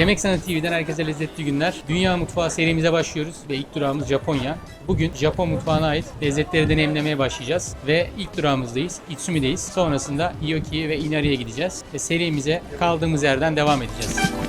Yemek Sanatı TV'den herkese lezzetli günler. Dünya mutfağı serimize başlıyoruz ve ilk durağımız Japonya. Bugün Japon mutfağına ait lezzetleri deneyimlemeye başlayacağız ve ilk durağımızdayız. Itsumi'deyiz. Sonrasında Iyoki ve Inari'ye gideceğiz ve serimize kaldığımız yerden devam edeceğiz.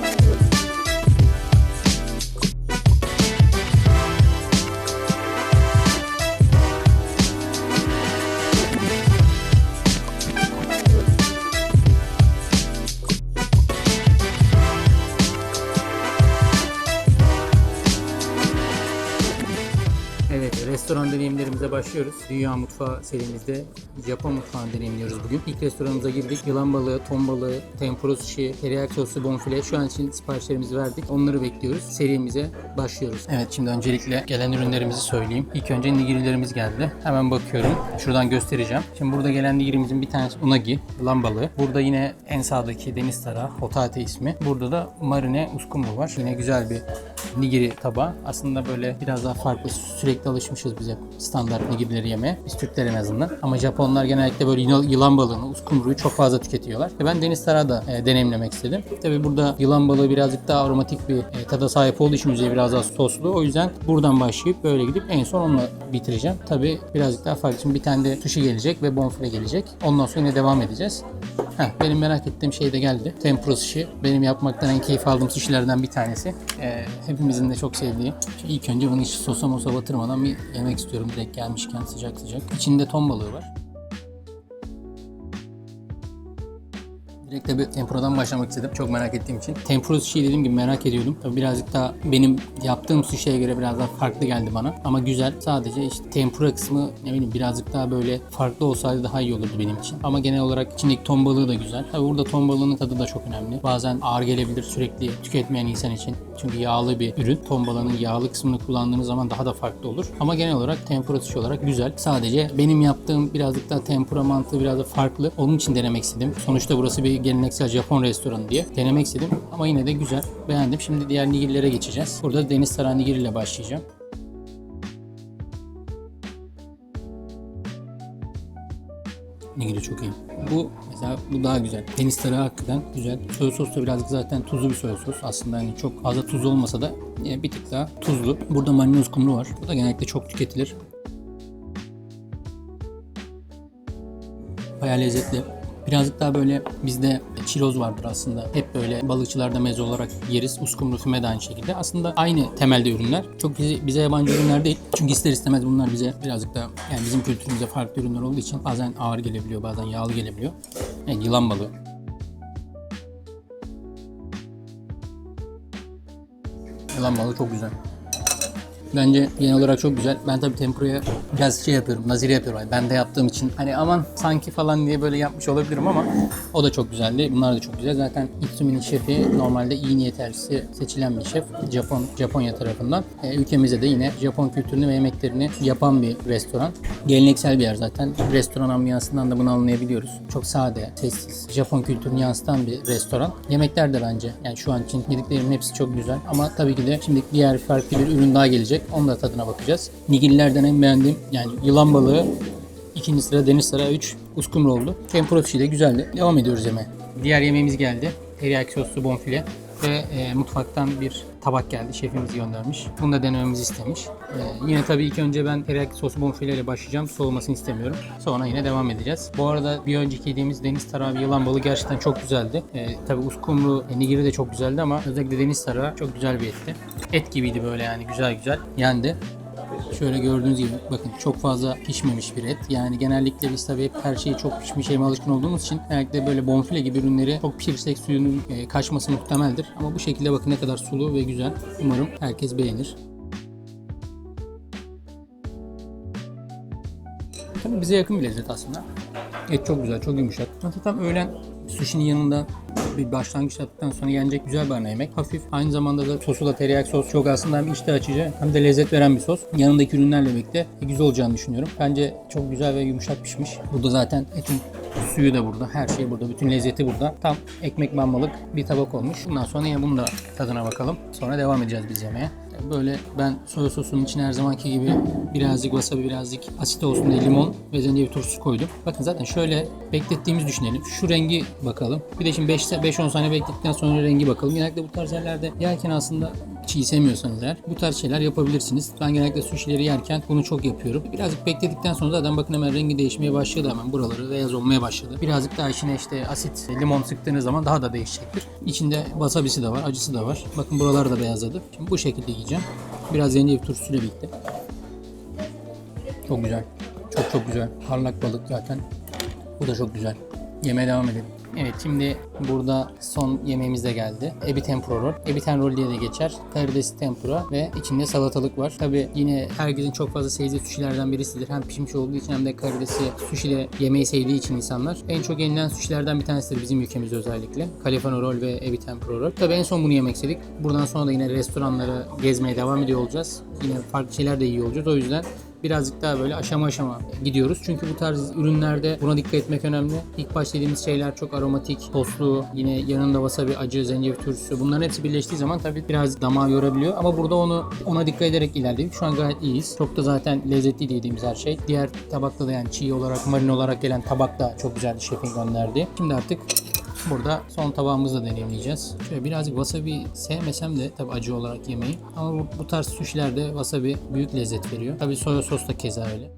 Deneyimlerimize başlıyoruz. Dünya mutfağı serimizde Japon mutfağını deneyimliyoruz bugün. İlk restoranımıza girdik. Yılan balığı, ton balığı, tempura sushi, teriyaki soslu bonfile. Şu an için siparişlerimizi verdik. Onları bekliyoruz. Serimize başlıyoruz. Evet, şimdi öncelikle gelen ürünlerimizi söyleyeyim. İlk önce nigirilerimiz geldi. Hemen bakıyorum. Şuradan göstereceğim. Şimdi burada gelen nigirimizin bir tanesi unagi, yılan balığı. Burada yine en sağdaki deniz tarağı, hotate ismi. Burada da marine uskumru var. Yine güzel bir nigiri tabağı. Aslında böyle biraz daha farklı. Sürekli alışmışız bize standart nigirileri yemeye. Biz Türkler en azından. Ama Japonlar genellikle böyle yılan balığını, uskumruyu çok fazla tüketiyorlar. Ve ben deniz tarağı da e, deneyimlemek istedim. Tabi burada yılan balığı birazcık daha aromatik bir e, tada sahip olduğu için üzeri biraz daha soslu. O yüzden buradan başlayıp böyle gidip en son onunla bitireceğim. Tabi birazcık daha farklı. Şimdi bir tane de sushi gelecek ve bonfile gelecek. Ondan sonra yine devam edeceğiz. Heh, benim merak ettiğim şey de geldi. Tempura sushi. Benim yapmaktan en keyif aldığım sushilerden bir tanesi. Ee, hepimizin de çok sevdiği. Şimdi ilk önce bunu hiç sosa mosa batırmadan bir yemek istiyorum direkt gelmişken sıcak sıcak. İçinde ton balığı var. Direkt tabii tempuradan başlamak istedim. Çok merak ettiğim için. Tempura sushi dediğim gibi merak ediyordum. Tabii birazcık daha benim yaptığım sushi'ye göre biraz daha farklı geldi bana. Ama güzel. Sadece işte tempura kısmı ne bileyim birazcık daha böyle farklı olsaydı daha iyi olurdu benim için. Ama genel olarak içindeki ton balığı da güzel. Tabii burada ton balığının tadı da çok önemli. Bazen ağır gelebilir sürekli tüketmeyen insan için. Çünkü yağlı bir ürün. Ton balığının yağlı kısmını kullandığınız zaman daha da farklı olur. Ama genel olarak tempura sushi olarak güzel. Sadece benim yaptığım birazcık daha tempura mantığı biraz da farklı. Onun için denemek istedim. Sonuçta burası bir geleneksel Japon restoranı diye denemek istedim. Ama yine de güzel. Beğendim. Şimdi diğer nigirilere geçeceğiz. Burada deniz taran nigiri ile başlayacağım. Nigiri çok iyi. Bu mesela bu daha güzel. Deniz tarağı hakikaten güzel. Soya sos da birazcık zaten tuzlu bir soya sos. Aslında hani çok fazla tuz olmasa da bir tık daha tuzlu. Burada marinöz kumru var. Bu da genellikle çok tüketilir. Bayağı lezzetli. Birazcık daha böyle bizde çiroz vardır aslında. Hep böyle balıkçılarda meze olarak yeriz. Uskumru füme de aynı şekilde. Aslında aynı temelde ürünler. Çok bize, bize yabancı ürünler değil. Çünkü ister istemez bunlar bize birazcık da yani bizim kültürümüze farklı ürünler olduğu için bazen ağır gelebiliyor, bazen yağlı gelebiliyor. Yani yılan balığı. Yılan balığı çok güzel. Bence genel olarak çok güzel. Ben tabii tempuraya biraz şey yapıyorum, nazire yapıyorum. Yani ben de yaptığım için hani aman sanki falan diye böyle yapmış olabilirim ama o da çok güzeldi. Bunlar da çok güzel. Zaten Itsumi'nin şefi normalde iyi niyet elçisi seçilen bir şef. Japon Japonya tarafından. E, ülkemizde de yine Japon kültürünü ve yemeklerini yapan bir restoran. Geleneksel bir yer zaten. Restoran ambiyansından da bunu anlayabiliyoruz. Çok sade, sessiz, Japon kültürünü yansıtan bir restoran. Yemekler de bence yani şu an için yediklerimin hepsi çok güzel. Ama tabii ki de şimdi diğer farklı bir ürün daha gelecek. Onun da tadına bakacağız. Nigillerden en beğendiğim yani yılan balığı, ikinci sıra deniz sıra 3 uskumru oldu. Tempura de güzeldi. Devam ediyoruz yemeğe. Diğer yemeğimiz geldi. Teriyaki soslu bonfile ve e, mutfaktan bir tabak geldi. Şefimiz göndermiş. Bunu da denememizi istemiş. E, yine tabii ilk önce ben teriyaki soslu bonfile ile başlayacağım. Soğumasını istemiyorum. Sonra yine devam edeceğiz. Bu arada bir önceki yediğimiz deniz tarağı yılan balığı gerçekten çok güzeldi. E, tabii uskumru, nigiri de çok güzeldi ama özellikle deniz tarağı çok güzel bir etti. Et gibiydi böyle yani güzel güzel. Yendi. Şöyle gördüğünüz gibi bakın çok fazla pişmemiş bir et. Yani genellikle biz tabii hep her şeyi çok pişmiş yeme alışkın olduğumuz için genellikle böyle bonfile gibi ürünleri çok pişirsek suyunun e, kaçması muhtemeldir. Ama bu şekilde bakın ne kadar sulu ve güzel. Umarım herkes beğenir. Tabii bize yakın bir lezzet aslında. Et çok güzel, çok yumuşak. Aslında tam öğlen sushi'nin yanında bir başlangıç yaptıktan sonra yenecek güzel bir ana yemek. Hafif. Aynı zamanda da sosu da teriyaki sos çok aslında hem iştah açıcı hem de lezzet veren bir sos. Yanındaki ürünlerle birlikte güzel olacağını düşünüyorum. Bence çok güzel ve yumuşak pişmiş. Burada zaten etin suyu da burada. Her şey burada. Bütün lezzeti burada. Tam ekmek banmalık bir tabak olmuş. Bundan sonra yine bunun da tadına bakalım. Sonra devam edeceğiz biz yemeğe. Böyle ben soya sosunun içine her zamanki gibi birazcık wasabi, birazcık asit olsun diye limon ve zencefil turşusu koydum. Bakın zaten şöyle beklettiğimizi düşünelim. Şu rengi bakalım. Bir de şimdi 5-10 saniye bekledikten sonra rengi bakalım. Genellikle bu tarz yerlerde yerken aslında çiğ sevmiyorsanız eğer bu tarz şeyler yapabilirsiniz. Ben genellikle sushi'leri yerken bunu çok yapıyorum. Birazcık bekledikten sonra zaten bakın hemen rengi değişmeye başladı hemen buraları beyaz olmaya başladı. Birazcık daha içine işte asit, limon sıktığınız zaman daha da değişecektir. İçinde wasabisi de var, acısı da var. Bakın buralar da beyazladı. Şimdi bu şekilde yiyeceğim. Biraz zencefil turşusuyla birlikte. Çok güzel. Çok çok güzel. Parlak balık zaten. Bu da çok güzel. Yemeğe devam edelim. Evet şimdi burada son yemeğimiz de geldi. Ebi tempura roll. Ebi ten roll diye de geçer. Karides tempura ve içinde salatalık var. Tabi yine herkesin çok fazla sevdiği sushilerden birisidir. Hem pişmiş olduğu için hem de karidesi sushi'de yemeği sevdiği için insanlar. En çok yenilen sushilerden bir tanesidir bizim ülkemizde özellikle. Califano roll ve ebi tempura roll. Tabi en son bunu yemek istedik. Buradan sonra da yine restoranları gezmeye devam ediyor olacağız. Yine farklı şeyler de yiyor olacağız. O yüzden birazcık daha böyle aşama aşama gidiyoruz. Çünkü bu tarz ürünlerde buna dikkat etmek önemli. İlk başta dediğimiz şeyler çok aromatik, tostlu, yine yanında wasabi, acı, zencefil turşusu. Bunların hepsi birleştiği zaman tabii biraz damağı yorabiliyor. Ama burada onu ona dikkat ederek ilerledik. Şu an gayet iyiyiz. Çok da zaten lezzetli yediğimiz her şey. Diğer tabakta da yani çiğ olarak, marine olarak gelen tabak da çok güzeldi şefin gönderdi. Şimdi artık Burada son tabağımızı da deneyimleyeceğiz. Şöyle birazcık wasabi sevmesem de tabi acı olarak yemeği. Ama bu, bu tarz suşilerde wasabi büyük lezzet veriyor. Tabi soya sos da keza öyle.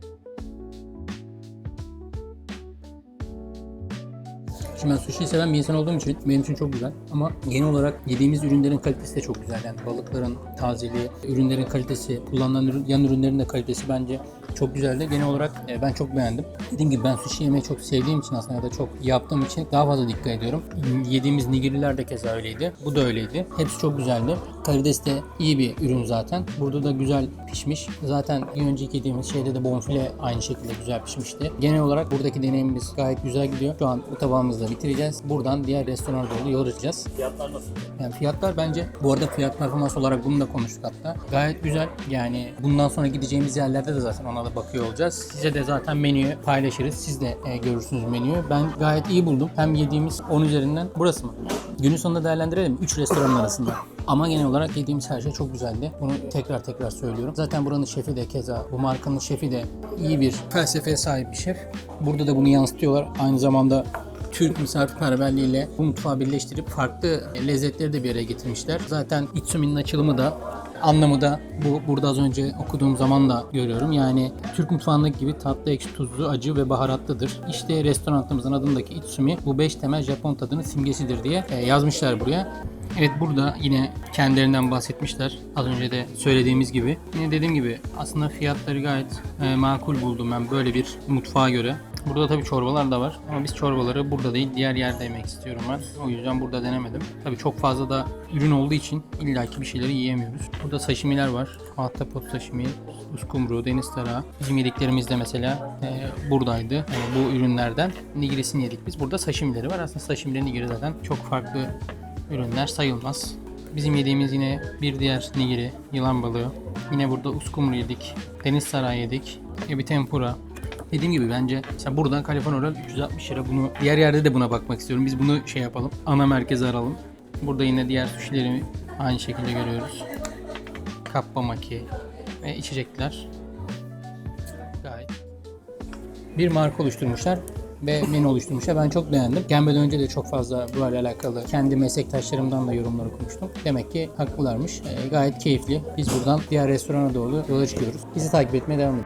Şimdi ben sushi seven bir insan olduğum için benim için çok güzel. Ama genel olarak yediğimiz ürünlerin kalitesi de çok güzel. Yani balıkların tazeliği, ürünlerin kalitesi, kullanılan yan ürünlerin de kalitesi bence çok güzeldi. Genel olarak e, ben çok beğendim. Dediğim gibi ben sushi yemeyi çok sevdiğim için aslında ya da çok yaptığım için daha fazla dikkat ediyorum. Yediğimiz nigiriler de keza öyleydi. Bu da öyleydi. Hepsi çok güzeldi. Karides de iyi bir ürün zaten. Burada da güzel pişmiş. Zaten bir önceki yediğimiz şeyde de bonfile aynı şekilde güzel pişmişti. Genel olarak buradaki deneyimimiz gayet güzel gidiyor. Şu an bu tabağımızda bitireceğiz. Buradan diğer restorana doğru yol açacağız. Fiyatlar nasıl? Yani fiyatlar bence bu arada fiyat performans olarak bunu da konuştuk hatta. Gayet güzel. Yani bundan sonra gideceğimiz yerlerde de zaten ona da bakıyor olacağız. Size de zaten menüyü paylaşırız. Siz de e, görürsünüz menüyü. Ben gayet iyi buldum. Hem yediğimiz 10 üzerinden burası mı? Günün sonunda değerlendirelim. 3 restoran arasında. Ama genel olarak yediğimiz her şey çok güzeldi. Bunu tekrar tekrar söylüyorum. Zaten buranın şefi de keza bu markanın şefi de iyi bir felsefeye sahip bir şef. Burada da bunu yansıtıyorlar. Aynı zamanda Türk misafirperverliğiyle bu mutfağı birleştirip farklı lezzetleri de bir araya getirmişler. Zaten Itsumi'nin açılımı da anlamı da bu burada az önce okuduğum zaman da görüyorum. Yani Türk mutfağındaki gibi tatlı, ekşi, tuzlu, acı ve baharatlıdır. İşte restoranımızın adındaki Itsumi bu 5 temel Japon tadının simgesidir diye e, yazmışlar buraya. Evet burada yine kendilerinden bahsetmişler. Az önce de söylediğimiz gibi. Yine dediğim gibi aslında fiyatları gayet e, makul buldum ben böyle bir mutfağa göre. Burada tabii çorbalar da var ama biz çorbaları burada değil diğer yerde yemek istiyorum ben. O yüzden burada denemedim. Tabii çok fazla da ürün olduğu için illaki bir şeyleri yiyemiyoruz. Burada sashimiler var. Ahtapot sashimi, uskumru, deniz tarağı. Bizim yediklerimiz de mesela e, buradaydı. E, bu ürünlerden. Nigirisini yedik biz. Burada sashimileri var. Aslında sashimileri nigiri zaten çok farklı ürünler sayılmaz. Bizim yediğimiz yine bir diğer nigiri, yılan balığı. Yine burada uskumru yedik. Deniz sarayı yedik. Ebi tempura. Dediğim gibi bence mesela buradan California Roll 360 lira bunu diğer yerde de buna bakmak istiyorum. Biz bunu şey yapalım. Ana merkeze aralım. Burada yine diğer sushi'leri aynı şekilde görüyoruz. Kappa maki ve içecekler. Gayet bir marka oluşturmuşlar ve menü oluşturmuşlar. Ben çok beğendim. Gelmeden önce de çok fazla böyle alakalı kendi meslektaşlarımdan da yorumlar okumuştum. Demek ki haklılarmış. Ee, gayet keyifli. Biz buradan diğer restorana doğru yola çıkıyoruz. Bizi takip etmeye devam edin.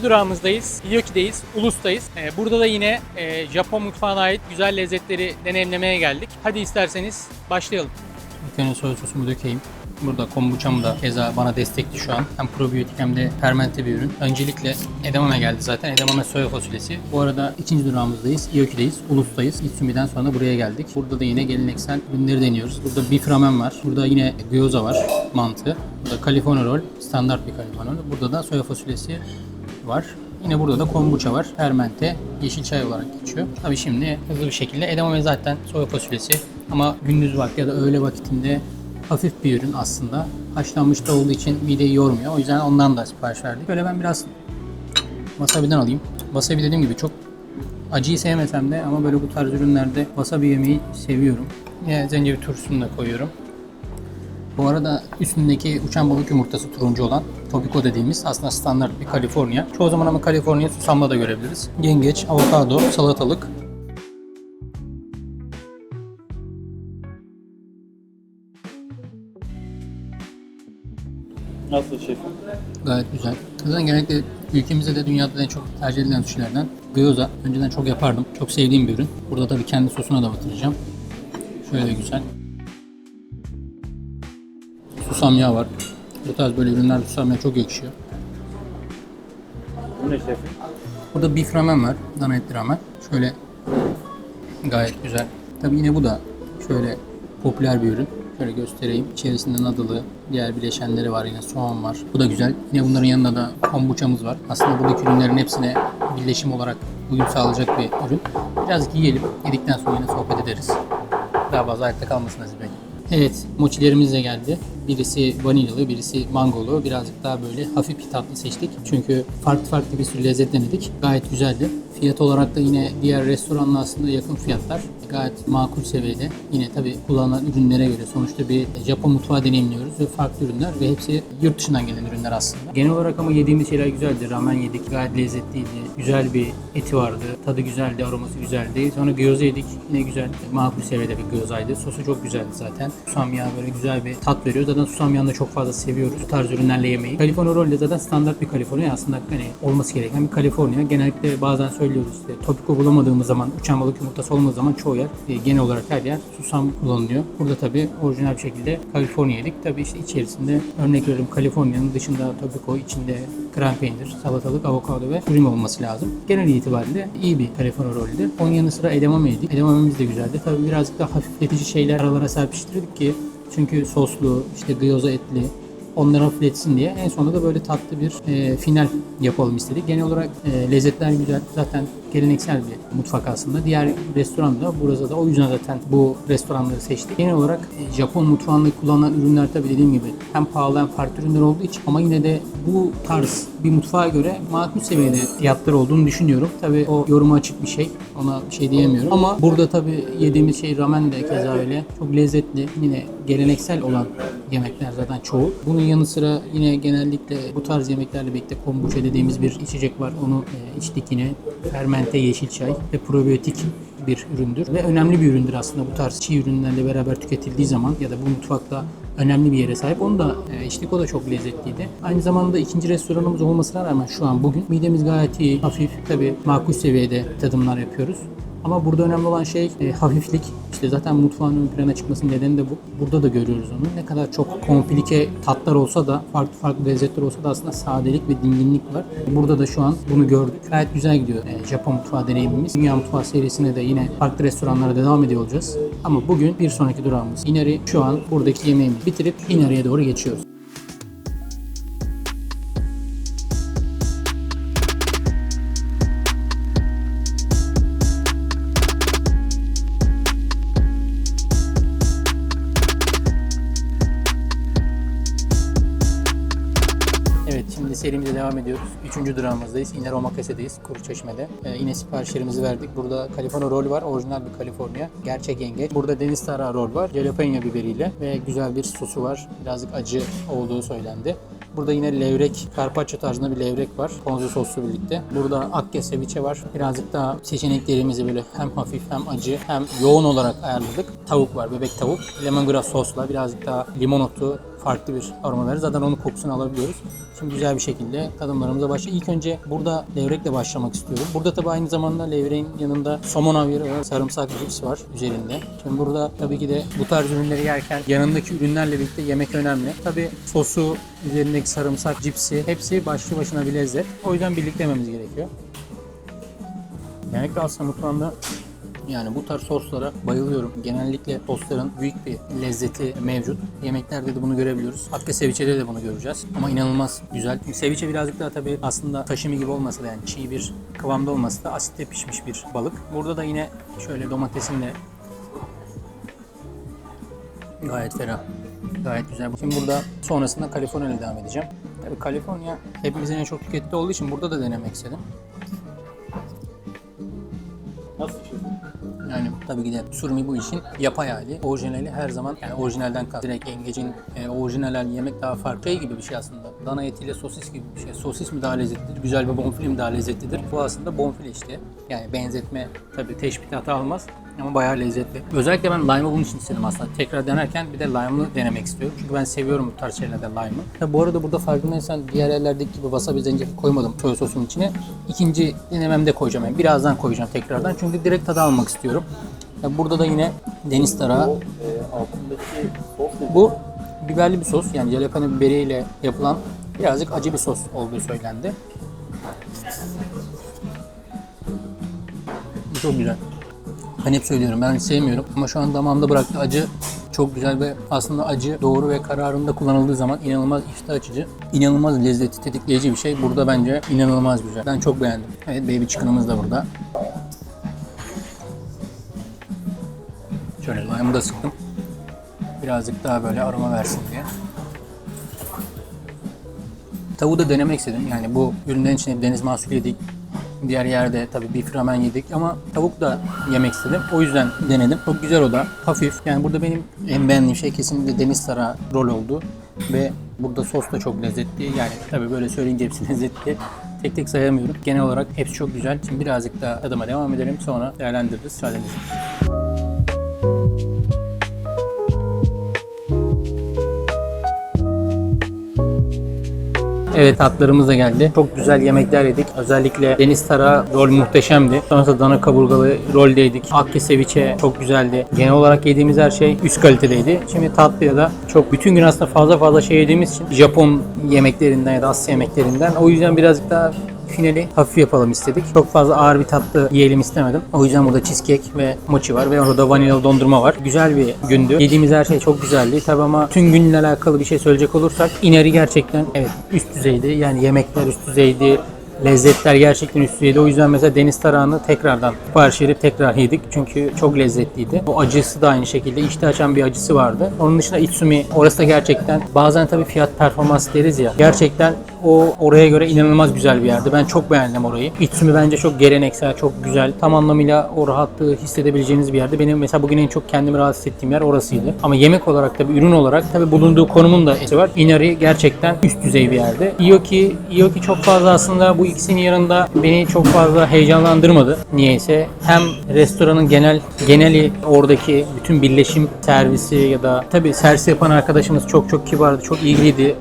İkinci durağımızdayız. Yoki'deyiz, Ulus'tayız. Ee, burada da yine e, Japon mutfağına ait güzel lezzetleri deneyimlemeye geldik. Hadi isterseniz başlayalım. İlk önce soya sosumu dökeyim. Burada kombuçam da keza bana destekli şu an. Hem probiyotik hem de fermente bir ürün. Öncelikle edamame geldi zaten. Edamame soya fasulyesi. Bu arada ikinci durağımızdayız. Yoki'deyiz, Ulus'tayız. Itsumi'den sonra buraya geldik. Burada da yine geleneksel ürünleri deniyoruz. Burada beef ramen var. Burada yine gyoza var, mantı. Burada California roll, standart bir California roll. Burada da soya fasulyesi var. Yine burada da kombuça var. Fermente, yeşil çay olarak geçiyor. Tabii şimdi hızlı bir şekilde edamame zaten soya fasulyesi ama gündüz vakti ya da öğle vakitinde hafif bir ürün aslında. Haşlanmış da olduğu için mideyi yormuyor. O yüzden ondan da sipariş verdik. Böyle ben biraz wasabi'den alayım. Wasabi dediğim gibi çok acıyı sevmesem de ama böyle bu tarz ürünlerde wasabi yemeyi seviyorum. Yine zencefil turşusunu da koyuyorum. Bu arada üstündeki uçan balık yumurtası turuncu olan Tobiko dediğimiz aslında standart bir Kaliforniya. Çoğu zaman ama Kaliforniya susamla da görebiliriz. Yengeç, avokado, salatalık. Nasıl şefim? Gayet güzel. Zaten genellikle ülkemizde de dünyada da en çok tercih edilen suşilerden gyoza. Önceden çok yapardım. Çok sevdiğim bir ürün. Burada tabii kendi sosuna da batıracağım. Şöyle güzel. Susam yağı var. Bu tarz böyle ürünler susam yağı çok yakışıyor. Bu ne şefim? Burada beef ramen var. Dana etli ramen. Şöyle gayet güzel. Tabii yine bu da şöyle popüler bir ürün. Şöyle göstereyim. İçerisinde nadılı, diğer bileşenleri var yine soğan var. Bu da güzel. Yine bunların yanında da kombuçamız var. Aslında buradaki ürünlerin hepsine birleşim olarak uyum sağlayacak bir ürün. Birazcık yiyelim. Yedikten sonra yine sohbet ederiz. Daha fazla ayakta kalmasın Aziz Bey. Evet, mochilerimiz de geldi. Birisi vanilyalı, birisi mangolu. Birazcık daha böyle hafif bir tatlı seçtik. Çünkü farklı farklı bir sürü lezzet denedik. Gayet güzeldi. Fiyat olarak da yine diğer restoranla aslında yakın fiyatlar. Gayet makul seviyede. Yine tabii kullanılan ürünlere göre sonuçta bir Japon mutfağı deneyimliyoruz ve farklı ürünler ve hepsi yurt dışından gelen ürünler aslında. Genel olarak ama yediğimiz şeyler güzeldi. Ramen yedik. Gayet lezzetliydi. Güzel bir eti vardı. Tadı güzeldi, aroması güzeldi. Sonra gyoza yedik. Yine güzel, makul seviyede bir gyozaydı. Sosu çok güzeldi zaten. Susam yağı böyle güzel bir tat veriyor. Zaten susam yağını da çok fazla seviyoruz. Bu tarz ürünlerle yemeyi. California roll de zaten standart bir California. Aslında hani olması gereken bir California. Genellikle bazen söylüyoruz işte topiko bulamadığımız zaman, uçan balık yumurtası olmadığı zaman çoğu yer, e, genel olarak her yer susam kullanılıyor. Burada tabii orijinal bir şekilde California yedik. Tabii işte içerisinde örnek veriyorum California'nın dışında topiko, içinde krem peynir, salatalık, avokado ve ürün olması lazım. Genel itibariyle iyi bir California rollü. Onun yanı sıra edamame yedik. Edamamemiz de güzeldi. Tabii birazcık daha hafifletici şeyler aralara serpiştirdik ki çünkü soslu, işte gyoza etli, onları hafifletsin diye en sonunda da böyle tatlı bir e, final yapalım istedik. Genel olarak e, lezzetler güzel. Zaten geleneksel bir mutfak aslında. Diğer restoranda burada da o yüzden zaten bu restoranları seçtik. Genel olarak e, Japon mutfağında kullanılan ürünler tabii dediğim gibi hem pahalı hem farklı ürünler olduğu için ama yine de bu tarz bir mutfağa göre makul seviyede fiyatlar olduğunu düşünüyorum. Tabii o yoruma açık bir şey. Ona bir şey diyemiyorum. Ama burada tabii yediğimiz şey ramen de keza öyle. Çok lezzetli. Yine geleneksel olan yemekler zaten çoğu. Bunun yanı sıra yine genellikle bu tarz yemeklerle birlikte kombucha dediğimiz bir içecek var. Onu e, içtik yine. Fermente yeşil çay ve probiyotik bir üründür. Ve önemli bir üründür aslında bu tarz çiğ ürünlerle beraber tüketildiği zaman ya da bu mutfakta önemli bir yere sahip. Onu da e, içtik. O da çok lezzetliydi. Aynı zamanda ikinci restoranımız olmasına rağmen şu an bugün midemiz gayet iyi, hafif, tabii makul seviyede tadımlar yapıyoruz. Ama burada önemli olan şey e, hafiflik. İşte zaten mutfağın ön plana çıkmasının nedeni de bu. Burada da görüyoruz onu. Ne kadar çok komplike tatlar olsa da, farklı farklı lezzetler olsa da aslında sadelik ve dinginlik var. Burada da şu an bunu gördük. Gayet güzel gidiyor e, Japon mutfağı deneyimimiz. Dünya mutfağı serisine de yine farklı restoranlara devam ediyor olacağız. Ama bugün bir sonraki durağımız Inari. Şu an buradaki yemeğimizi bitirip Inari'ye doğru geçiyoruz. Serimize devam ediyoruz. Üçüncü durağımızdayız. Yine Romakase'deyiz. Kuruçeşme'de. Ee, yine siparişlerimizi verdik. Burada California roll var. Orijinal bir California. Gerçek yengeç. Burada deniz tarağı roll var. Jalapeno biberiyle ve güzel bir sosu var. Birazcık acı olduğu söylendi. Burada yine levrek, carpaccio tarzında bir levrek var. Ponzu soslu birlikte. Burada akya ceviche var. Birazcık daha seçeneklerimizi böyle hem hafif hem acı hem yoğun olarak ayarladık. Tavuk var, bebek tavuk. Lemongrass sosla birazcık daha limon otu, farklı bir aroma verir. Zaten onun kokusunu alabiliyoruz. Şimdi güzel bir şekilde tadımlarımıza başlayalım. İlk önce burada levrekle başlamak istiyorum. Burada tabii aynı zamanda levreğin yanında somon havyarı ve sarımsak cips var üzerinde. Şimdi burada tabii ki de bu tarz ürünleri yerken yanındaki ürünlerle birlikte yemek önemli. Tabii sosu, üzerindeki sarımsak, cipsi hepsi başlı başına bir lezzet. O yüzden birlikte yememiz gerekiyor. Genellikle aslında mutfağımda Yani bu tarz soslara bayılıyorum. Genellikle sosların büyük bir lezzeti mevcut. Yemeklerde de bunu görebiliyoruz. Hatta ceviche'de de bunu göreceğiz. Ama inanılmaz güzel. Şimdi ceviche birazcık daha tabii aslında sashimi gibi olmasa da yani çiğ bir kıvamda olması da asitte pişmiş bir balık. Burada da yine şöyle domatesinle Gayet ferah. Gayet güzel. Şimdi burada sonrasında Kaliforniya ile devam edeceğim. Tabii Kaliforniya hepimizin en çok tükettiği olduğu için burada da denemek istedim. Nasıl şey? Yani tabii ki de surimi bu işin yapay hali. Orijinali her zaman yani orijinalden kast. Direkt yengecin e, orijinal hali yemek daha farklı. Şey gibi bir şey aslında. Dana etiyle sosis gibi bir şey. Sosis mi daha lezzetlidir? Güzel bir bonfile mi daha lezzetlidir? Bu aslında bonfile işte. Yani benzetme tabii teşbih almaz. Ama bayağı lezzetli. Özellikle ben lime'ı bunun için istedim aslında. Tekrar denerken bir de lime'lı denemek istiyorum. Çünkü ben seviyorum bu tarz şeylerde lime'ı. Tabii bu arada burada farkındaysan diğer yerlerdeki gibi wasabi zencefil koymadım soya sosunun içine. İkinci denememde koyacağım. Yani birazdan koyacağım tekrardan. Çünkü direkt tadı almak istiyorum. Ya burada da yine deniz tarağı. O e? Bu biberli bir sos. Yani jalapeno biberiyle yapılan birazcık acı bir sos olduğu söylendi. Bu çok güzel. Ben hep söylüyorum ben sevmiyorum ama şu an damağımda bıraktı acı çok güzel ve aslında acı doğru ve kararında kullanıldığı zaman inanılmaz iştah açıcı, inanılmaz lezzeti tetikleyici bir şey. Burada bence inanılmaz güzel. Ben çok beğendim. Evet baby chicken'ımız da burada. Şöyle lime'ı da sıktım. Birazcık daha böyle aroma versin diye. Tavuğu da denemek istedim. Yani bu ürünlerin içinde deniz mahsulü yedik. Diğer yerde tabii bir ramen yedik ama tavuk da yemek istedim. O yüzden denedim. Çok güzel o da. Hafif. Yani burada benim en beğendiğim şey kesinlikle deniz tara rol oldu. Ve burada sos da çok lezzetli. Yani tabii böyle söyleyince hepsi lezzetli. Tek tek sayamıyorum. Genel olarak hepsi çok güzel. Şimdi birazcık daha tadıma devam edelim. Sonra değerlendiririz. Müsaadenizle. Evet tatlarımız da geldi. Çok güzel yemekler yedik. Özellikle deniz tara rol muhteşemdi. Sonrasında dana kaburgalı roldeydik. Akki seviçe çok güzeldi. Genel olarak yediğimiz her şey üst kalitedeydi. Şimdi tatlıya da çok bütün gün aslında fazla fazla şey yediğimiz için Japon yemeklerinden ya da Asya yemeklerinden o yüzden birazcık daha finali hafif yapalım istedik. Çok fazla ağır bir tatlı yiyelim istemedim. O yüzden burada cheesecake ve mochi var ve orada vanilyalı dondurma var. Güzel bir gündü. Yediğimiz her şey çok güzeldi. Tabii ama tüm günle alakalı bir şey söyleyecek olursak ineri gerçekten evet üst düzeydi. Yani yemekler üst düzeydi. Lezzetler gerçekten üst düzeyde. O yüzden mesela deniz tarağını tekrardan sipariş verip tekrar yedik. Çünkü çok lezzetliydi. O acısı da aynı şekilde. İşte açan bir acısı vardı. Onun dışında Itsumi orası da gerçekten bazen tabii fiyat performans deriz ya. Gerçekten o oraya göre inanılmaz güzel bir yerdi. Ben çok beğendim orayı. Itsumi bence çok geleneksel, çok güzel. Tam anlamıyla o rahatlığı hissedebileceğiniz bir yerdi. Benim mesela bugün en çok kendimi rahatsız ettiğim yer orasıydı. Ama yemek olarak tabii ürün olarak tabii bulunduğu konumun da etkisi var. Inari gerçekten üst düzey bir yerde. Iyoki, Iyoki çok fazla aslında bu ikisinin yanında beni çok fazla heyecanlandırmadı. Niyeyse hem restoranın genel geneli oradaki bütün birleşim servisi ya da tabii servis yapan arkadaşımız çok çok kibardı, çok ilgiliydi.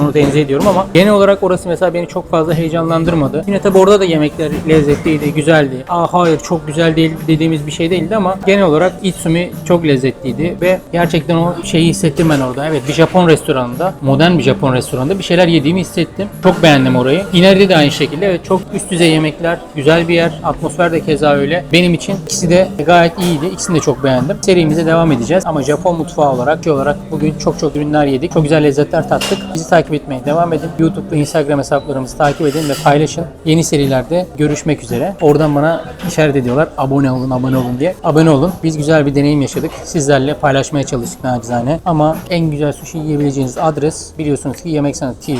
Onu tenzih ediyorum ama genel olarak orası mesela beni çok fazla heyecanlandırmadı. Yine tabi orada da yemekler lezzetliydi, güzeldi. Aa hayır çok güzel değil dediğimiz bir şey değildi ama genel olarak Itsumi çok lezzetliydi ve gerçekten o şeyi hissettim ben orada. Evet bir Japon restoranında, modern bir Japon restoranında bir şeyler yediğimi hissettim. Çok beğendim orayı. İneride de aynı şekilde. Evet çok üst düzey yemekler, güzel bir yer. Atmosfer de keza öyle. Benim için ikisi de gayet iyiydi. İkisini de çok beğendim. Serimize devam edeceğiz ama Japon mutfağı olarak, şey olarak bugün çok çok ürünler yedik. Çok güzel lezzetler tattık. Bizi takip etmeye devam edin. YouTube ve Instagram hesaplarımızı takip edin ve paylaşın. Yeni serilerde görüşmek üzere. Oradan bana işaret ediyorlar. Abone olun, abone olun diye. Abone olun. Biz güzel bir deneyim yaşadık. Sizlerle paylaşmaya çalıştık nacizane. Ama en güzel sushi yiyebileceğiniz adres biliyorsunuz ki Yemek Sanat TV.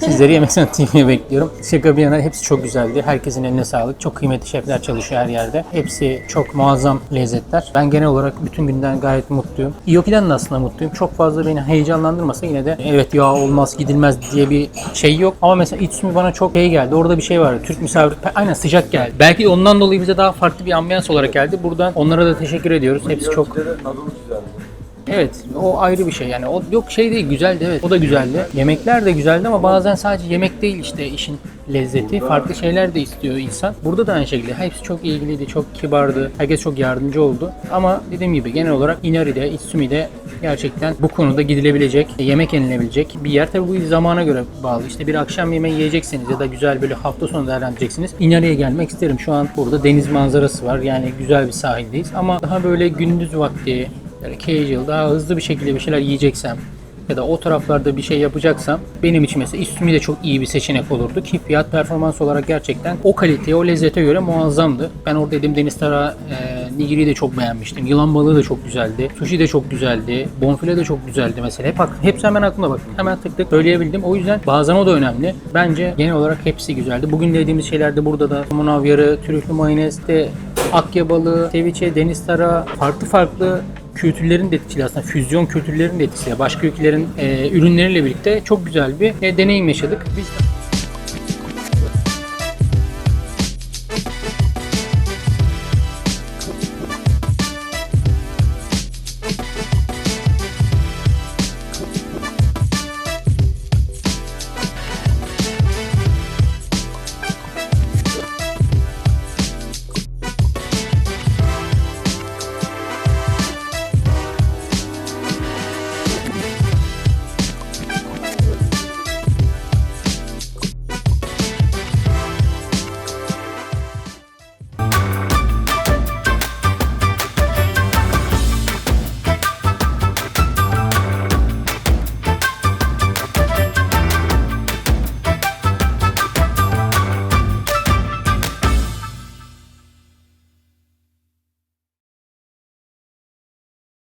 Sizleri Yemek Sanat TV'ye bekliyorum. Şaka bir yana hepsi çok güzeldi. Herkesin eline sağlık. Çok kıymetli şefler çalışıyor her yerde. Hepsi çok muazzam lezzetler. Ben genel olarak bütün günden gayet mutluyum. Iyoki'den de aslında mutluyum. Çok fazla beni heyecanlandırmasa yine de evet ya olmaz gidilmez diye bir şey yok. Ama mesela Itsumi bana çok şey geldi. Orada bir şey vardı. Türk misafir aynen sıcak geldi. Belki ondan dolayı bize daha farklı bir ambiyans olarak geldi. Buradan onlara da teşekkür ediyoruz. Hepsi çok güzeldi. Evet o ayrı bir şey yani o yok şey değil güzeldi evet o da güzeldi. Yemekler de güzeldi ama bazen sadece yemek değil işte işin lezzeti. Farklı şeyler de istiyor insan. Burada da aynı şekilde. Hepsi çok ilgiliydi, çok kibardı. Herkes çok yardımcı oldu. Ama dediğim gibi genel olarak Inari'de, Itsumi'de gerçekten bu konuda gidilebilecek, yemek yenilebilecek bir yer. Tabii bu zamana göre bağlı. İşte bir akşam yemeği yiyecekseniz ya da güzel böyle hafta sonu değerlendireceksiniz. Inari'ye gelmek isterim. Şu an burada deniz manzarası var. Yani güzel bir sahildeyiz. Ama daha böyle gündüz vakti, böyle casual, daha hızlı bir şekilde bir şeyler yiyeceksem ya da o taraflarda bir şey yapacaksam benim için mesela Istumi de çok iyi bir seçenek olurdu ki fiyat performans olarak gerçekten o kaliteye, o lezzete göre muazzamdı. Ben orada dedim deniz tara, e, nigiri de çok beğenmiştim. Yılan balığı da çok güzeldi. Sushi de çok güzeldi. Bonfile de çok güzeldi mesela. Hep ak- hepsi hemen aklımda bak. Hemen tık tık söyleyebildim. O yüzden bazen o da önemli. Bence genel olarak hepsi güzeldi. Bugün dediğimiz şeyler de burada da somon havyarı, trüflü mayonez akya balığı, ceviche, deniz tara, farklı farklı kültürlerin de etkisiyle aslında füzyon kültürlerin de etkisiyle başka ülkelerin e, ürünleriyle birlikte çok güzel bir e, deneyim yaşadık. Biz de-